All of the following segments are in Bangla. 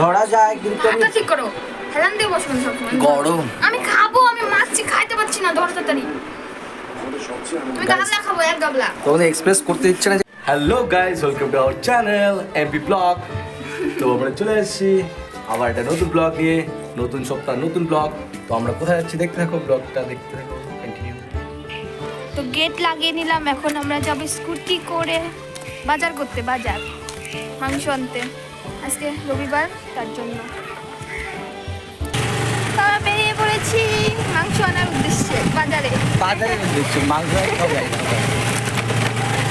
ধরা যায় কিন্তু আমি ঠিক করো। হেলান দিয়ে বসবেন সবসময়। গরম। আমি খাব আমি মাছছি খাইতে পারছি না ধরো তাড়াতাড়ি। আমি গাবলা খাব এক গাবলা। তোমাদের এক্সপ্রেস করতে ইচ্ছে না hello guys welcome to our channel MP blog তো আমরা চলে এসেছি আবার একটা নতুন ব্লগ নিয়ে নতুন সপ্তাহ নতুন ব্লগ তো আমরা কোথায় যাচ্ছি দেখতে থাকো ব্লগটা দেখতে থাকো কন্টিনিউ তো গেট লাগিয়ে নিলাম এখন আমরা যাব স্কুটি করে বাজার করতে বাজার মাংস আনতে। আজকে রবিবার তার জন্য। তো বেরিয়ে পড়েছি মাংস আনার উদ্দেশ্যে বাজারে। বাজারে দেখছি মাংস খাবে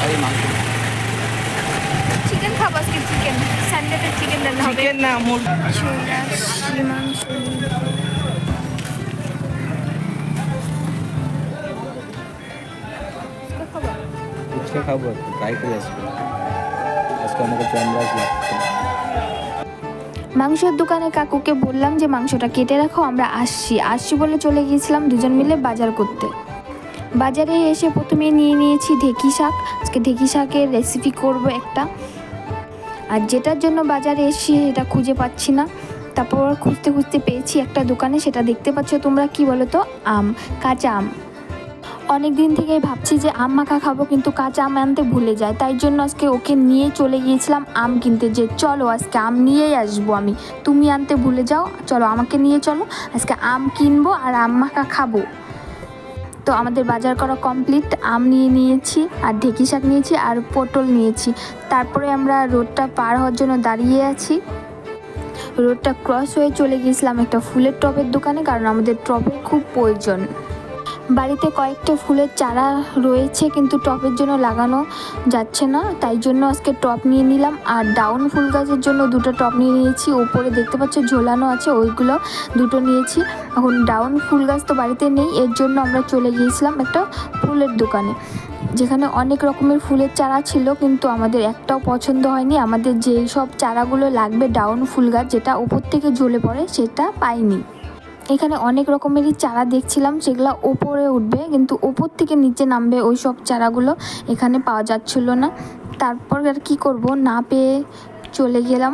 আরে মাংস। চিকেন খাব আজকে চিকেন সানডেতে চিকেন রান্না হবে। চিকেন না মুরগি। মাংস। খাব? ট্রাই করে আসব। আজকে আমাকে চন্দ্রাস লাগছে। মাংসের দোকানে কাকুকে বললাম যে, মাংসটা কেটে রাখো, আমরা আসছি। আসছি বলে চলে গিয়েছিলাম দুজন মিলে বাজার করতে। বাজারে এসে প্রথমে নিয়ে নিয়েছি ঢেকি শাক। আজকে ঢেকি শাকের রেসিপি করব একটা। আর যেটার জন্য বাজারে এসেছি এটা খুঁজে পাচ্ছি না। তারপর খুঁজতে খুঁজতে পেয়েছি একটা দোকানে, সেটা দেখতে পাচ্ছ তোমরা কি বলো তো আম, কাঁচা আম। অনেক দিন থেকেই ভাবছি যে আম মাখা খাব, কিন্তু কাঁচা আম আনতে ভুলে যায় তাই জন্য আজকে ওকে নিয়ে চলে গিয়েছিলাম আম কিনতে যে চলো আজকে আম নিয়েই আসব আমি। তুমি আনতে ভুলে যাও, চলো আমাকে নিয়ে চলো, আজকে আম কিনবো আর আম মাখা খাব। তো আমাদের বাজার করা কমপ্লিট আম নিয়ে নিয়েছি, আর ঢেকি শাক নিয়েছি, আর পটল নিয়েছি। তারপরে আমরা রোডটা পার হওয়ার জন্য দাঁড়িয়ে আছি। রোডটা ক্রস হয়ে চলে গিয়েছিলাম একটা ফুলের টবের দোকানে, কারণ আমাদের টবের খুব প্রয়োজন। বাড়িতে কয়েকটা ফুলের চারা রয়েছে, কিন্তু টবের জন্য লাগানো যাচ্ছে না। তাই জন্য আজকে টপ নিয়ে নিলাম। আর ডাউন ফুল গাছের জন্য দুটো টপ নিয়ে নিয়েছি। উপরে দেখতে পাচ্ছ ঝোলানো আছে, ওইগুলো দুটো নিয়েছি। এখন ডাউন ফুল গাছ তো বাড়িতে নেই, এর জন্য আমরা চলে গিয়েছিলাম একটা ফুলের দোকানে, যেখানে অনেক রকমের ফুলের চারা ছিল, কিন্তু আমাদের একটাও পছন্দ হয়নি। আমাদের যেই সব চারাগুলো লাগবে ডাউন ফুল গাছ, যেটা উপর থেকে ঝুলে পড়ে, সেটা পাইনি। এখানে অনেক রকমেরই চারা দেখছিলাম, সেগুলো ওপরে উঠবে, কিন্তু ওপর থেকে নিচে নামবে ওই সব চারাগুলো এখানে পাওয়া যাচ্ছিল না। তারপর আর কি করব, না পেয়ে চলে গেলাম।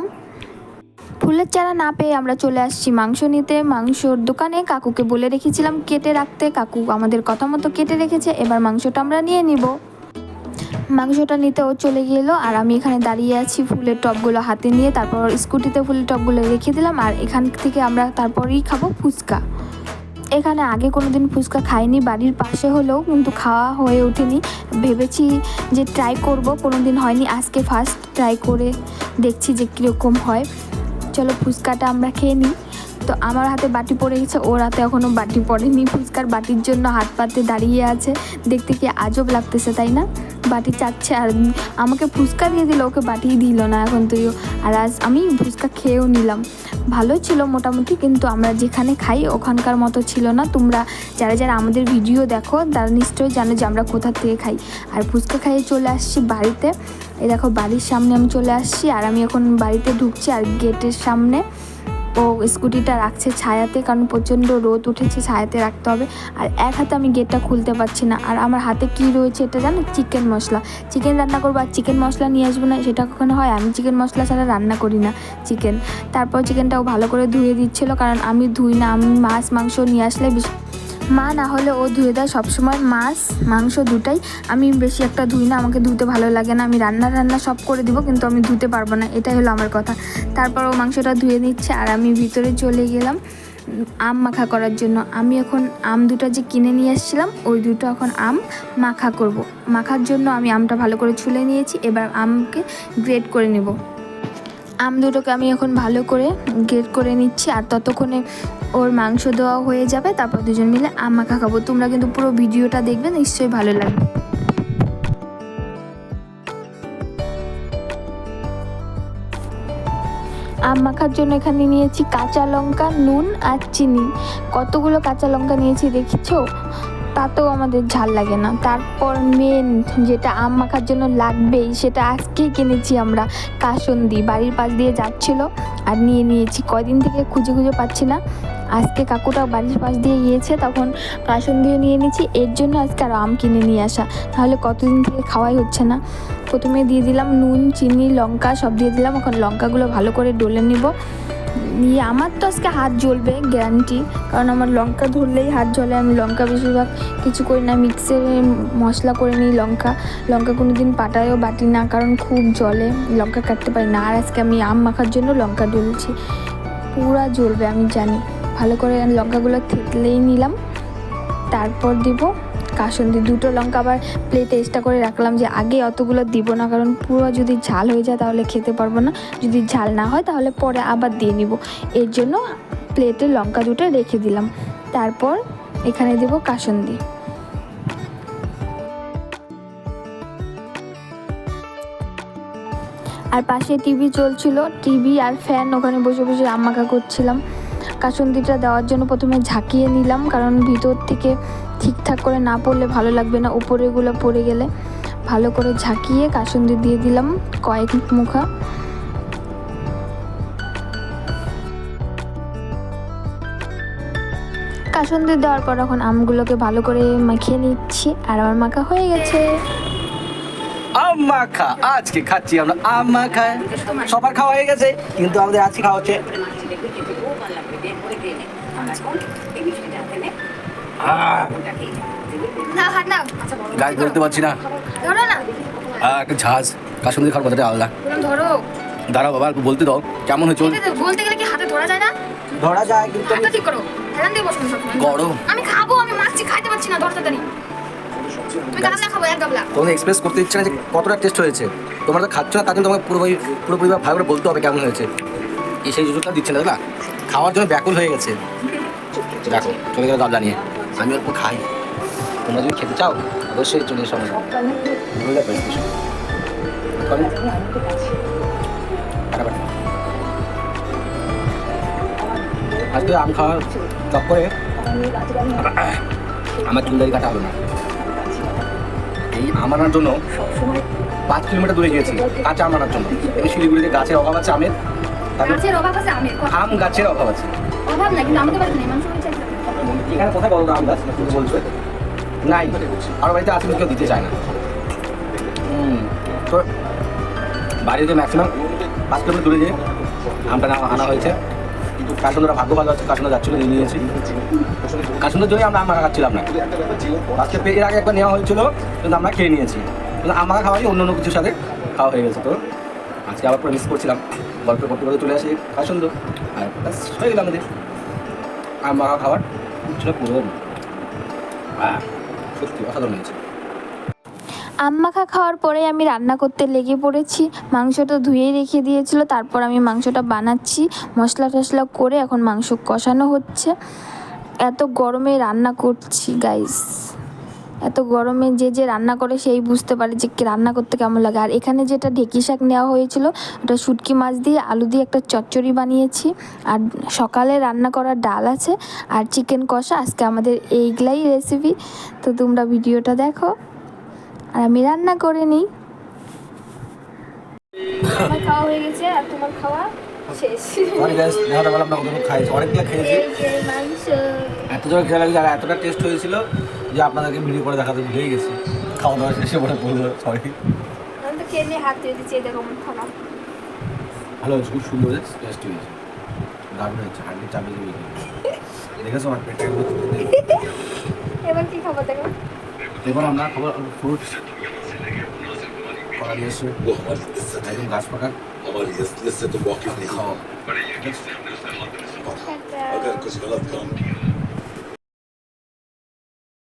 ফুলের চারা না পেয়ে আমরা চলে আসছি মাংস নিতে। মাংসর দোকানে কাকুকে বলে রেখেছিলাম কেটে রাখতে। কাকু আমাদের কথা মতো কেটে রেখেছে, এবার মাংসটা আমরা নিয়ে নিব। মাংসটা নিতে ও চলে গেলো, আর আমি এখানে দাঁড়িয়ে আছি ফুলের টবগুলো হাতে নিয়ে। তারপর স্কুটিতে ফুলের টবগুলো রেখে দিলাম, আর এখান থেকে আমরা তারপরেই খাব ফুচকা। এখানে আগে কোনো দিন ফুচকা খাইনি, বাড়ির পাশে হলেও কিন্তু খাওয়া হয়ে ওঠেনি। ভেবেছি যে ট্রাই করব কোনো দিন হয়নি, আজকে ফার্স্ট ট্রাই করে দেখছি যে কীরকম হয়। চলো ফুচকাটা আমরা খেয়ে নিই। তো আমার হাতে বাটি পড়ে গেছে, ওর হাতে এখনও বাটি পড়েনি। ফুচকার বাটির জন্য হাত পাতে দাঁড়িয়ে আছে, দেখতে কি আজব লাগতেছে, তাই না? বাটি চাচ্ছে আর আমাকে ফুচকা দিয়ে দিল, ওকে বাটিই দিল না এখন তুইও। আর আজ আমি ফুচকা খেয়েও নিলাম। ভালো ছিল মোটামুটি, কিন্তু আমরা যেখানে খাই ওখানকার মতো ছিল না। তোমরা যারা যারা আমাদের ভিডিও দেখো, তারা নিশ্চয়ই জানো যে আমরা কোথা থেকে খাই। আর ফুচকা খাইয়ে চলে আসছি বাড়িতে। এই দেখো বাড়ির সামনে আমি চলে আসছি, আর আমি এখন বাড়িতে ঢুকছি আর গেটের সামনে। ও স্কুটিটা রাখছে ছায়াতে, কারণ প্রচণ্ড রোদ উঠেছে, ছায়াতে রাখতে হবে। আর এক হাতে আমি গেটটা খুলতে পারছি না। আর আমার হাতে কি রয়েছে এটা জানো? চিকেন মশলা। চিকেন রান্না করব আর চিকেন মশলা নিয়ে আসব না, সেটা কখনো হয়? আমি চিকেন মশলা ছাড়া রান্না করি না চিকেন তারপর চিকেনটাও ভালো করে ধুয়ে দিচ্ছিল, কারণ আমি ধুই না। আমি মাছ, মাংস নিয়ে আসলে মা, না হলে ও ধুয়ে দেয়। সবসময় মাছ, মাংস দুটাই। আমি বেশি একটা ধুই না, আমাকে ধুতে ভালো লাগে না। আমি রান্না রান্না সব করে দিব, কিন্তু আমি ধুতে পারব না। এটাই হলো আমার কথা। তারপর ও মাংসটা ধুয়ে নিচ্ছে, আর আমি ভিতরে চলে গেলাম আম মাখা করার জন্য। আমি এখন আম দুটো যে কিনে নিয়ে এসেছিলাম, ওই দুটো এখন আম মাখা করব। মাখার জন্য আমি আমটা ভালো করে ছুলে নিয়েছি। এবার আমকে গ্রেড করে নেব। আম দুটোকে আমি এখন ভালো করে গ্রেড করে নিচ্ছি, আর ততক্ষণে ওর মাংস দেওয়া হয়ে যাবে, তারপর দুজন মিলে আম মাখা খাব। তোমরা কিন্তু পুরো ভিডিওটা দেখবে, নিশ্চয়ই ভালো লাগবে। আম মাখার জন্য এখানে নিয়েছি কাঁচা লঙ্কা, নুন আর চিনি। কতগুলো কাঁচা লঙ্কা নিয়েছি, দেখেছ? তাতেও আমাদের ঝাল লাগে না। তারপর মেন যেটা আম মাখার জন্য লাগবেই, সেটা আজকেই কিনেছি আমরা। কাসন্দি, বাড়ির পাশ দিয়ে যাচ্ছিল আর নিয়ে নিয়েছি। কয়দিন থেকে খুঁজে খুঁজে পাচ্ছি না। আজকে কাকুটা বাড়ির পাশ দিয়ে গিয়েছে, তখন কাসন কাসন্দিও নিয়ে নিয়েছি। এর জন্য আজকে আর আম কিনে নিয়ে আসা। তাহলে কতদিন থেকে খাওয়াই হচ্ছে না। প্রথমে দিয়ে দিলাম নুন, চিনি, লঙ্কা, সব দিয়ে দিলাম। এখন লঙ্কাগুলো ভালো করে ডলে নিব। নিয়ে আমার তো আজকে হাত জ্বলবে গ্যারান্টি কারণ আমার লঙ্কা ধরলেই হাত জ্বলে, আমি লঙ্কা বেশিরভাগ কিছু করি না মিক্সে মশলা করে নিই লঙ্কা লঙ্কা কোনো দিন পাটায়ও বাটি না, কারণ খুব জলে লঙ্কা কাটতে পারি না, আর আজকে আমি আম মাখার জন্য লঙ্কা ডলছি পুরা জ্বলবে, আমি জানি, ভালো করে লঙ্কাগুলো থেতলেই নিলাম, তারপর দিব কাসন্দি দুটো লঙ্কা আবার প্লেটে এক্সট্রা করে রাখলাম যে আগে অতগুলো দিব না, কারণ পুরো যদি ঝাল হয়ে যায় তাহলে খেতে পারব না। যদি ঝাল না হয় তাহলে পরে আবার দিয়ে নিব। এর জন্য প্লেটে লঙ্কা দুটো রেখে দিলাম। তারপর এখানে দেব কাসন্দি। আর পাশে টিভি চলছিল। টিভি আর ফ্যান ওখানে বসে বসে আম্মাকা করছিলাম। কাসন্দিটা দেওয়ার জন্য প্রথমে ঝাঁকিয়ে নিলাম, কারণ ভিতর থেকে ঠিকঠাক করে না পড়লে ভালো লাগবে না। উপরেগুলো পড়ে গেলে ভালো করে ঝাঁকিয়ে কাসন্দি দিয়ে দিলাম কয়েক মুখা। কাসন্দি দেওয়ার পর এখন আমগুলোকে ভালো করে মাখিয়ে নিচ্ছি। আর আমার মাখা হয়ে গেছে। আম মাখা। আজকে খাচ্ছি আমরা আম মাখা। সবার খাওয়া হয়ে গেছে, কিন্তু আমাদের আজকে খাওয়া হচ্ছে গাছ ধরতে পারছি না। ধরো না। আহ, একটা ঝাঁজ। খাওয়ার কথাটা আলাদা। ধরো। বাবা একটু বলতে দাও। কেমন হয়েছে? বল? বলতে গেলে কি হাতে ধরা যায় না? ধরা যায় কিন্তু হাতটা ঠিক করো। হেলান দিয়ে বসো গরম। আমি খাব আমি খাইতে পারছি না ধরতে তোমাদের এক্সপ্রেস করতে ইচ্ছে না যে কতটা টেস্ট হয়েছে। তোমরা তো খাচ্ছ না তার জন্য তোমাকে পুরোপুরি পুরোপুরি ভালো করে বলতে হবে কেমন হয়েছে। এই সেই সুযোগটা দিচ্ছে না দাদা খাওয়ার জন্য ব্যাকুল হয়ে গেছে। দেখো চলে গেলে গাবলা নিয়ে। আমি অল্প খাই। তোমরা যদি খেতে চাও অবশ্যই চলে এসো আমার। আজকে আম খাওয়ার চক্করে আমার চুলদারি কাটা হবে না। এই আম আনার জন্য পাঁচ কিলোমিটার দূরে গিয়েছি কাঁচা আম আনার জন্য। এই শিলিগুড়িতে গাছের অভাব আছে আমের আম গাছের অভাব আছে। অভাব না কিন্তু আমি তো পারি না মানুষ এখানে কোথায় বলো তো আম গাছ তুমি বলছো। নাই আর বাড়িতে আছে কেউ দিতে চায় না। তো বাড়িতে ম্যাক্সিমাম পাঁচ কিলোমিটার দূরে গিয়ে আমটা আনা হয়েছে। কাশন্দরা ভাগ্য ভালো আছে কাশন্দা যাচ্ছিল নিয়ে নিয়েছি কাশন্দার জন্যই আমরা আম মাখা খাচ্ছিলাম না। আজকে এর আগে একবার নেওয়া হয়েছিল, কিন্তু আমরা খেয়ে নিয়েছি। কিন্তু আম মাখা খাওয়াই অন্য অন্য কিছুর সাথে খাওয়া হয়ে গেছে তো। আজকে আবার পুরো মিস করছিলাম। গল্প করতে করতে চলে আসি কাশন্দ আর ব্যাস, হয়ে গেল আমাদের। আম মাখা খাওয়ার ছিল পুরো মাখা খাওয়ার পরে আমি রান্না করতে লেগে পড়েছি। মাংসটা ধুয়ে রেখে দিয়েছিল, তারপর আমি মাংসটা বানাচ্ছি। মশলা টশলা করে এখন মাংস কষানো হচ্ছে। এত গরমে রান্না করছি গাইস এত গরমে যে যে রান্না করে সেই বুঝতে পারে যে কি রান্না করতে কেমন লাগে। আর এখানে যেটা ঢেকি শাক নেওয়া হয়েছিল ওটা শুটকি মাছ দিয়ে আলু দিয়ে একটা চচ্চড়ি বানিয়েছি। আর সকালে রান্না করা ডাল আছে আর চিকেন কষা। আজকে আমাদের এইগুলাই রেসিপি তো তোমরা ভিডিওটা দেখো। আর আমি রান্না করে নিই। আমার খাওয়া হয়ে গেছে আর তোমার খাওয়া শেষ। গ্যাস পারলাম না খাইছি অনেকগুলো খেয়েছি। এত জোর খেয়ে লাগছে আর এতটা টেস্ট হয়েছিল। যে আপনাদেরকে ভিডিও করে দেখাতে ভুলেই গেছি খাওয়া দাওয়া শেষে পরে বলবো সরি আমি তো খেয়ে নিয়ে হাত ধুয়ে দিচ্ছি এই দেখো আমার খাওয়া ভালো হয়েছে খুব সুন্দর হয়েছে টেস্ট হয়েছে দারুণ হয়েছে হান্ডি চাপে দিয়ে দেখেছো আমার পেটে এবার কি খাবো দেখো এবার আমরা খাবার ফ্রুট করা নিয়ে এসে একদম গাছ পাকা हमारी असलियत से तो वाकिफ नहीं খাওয়া अगर कुछ गलत काम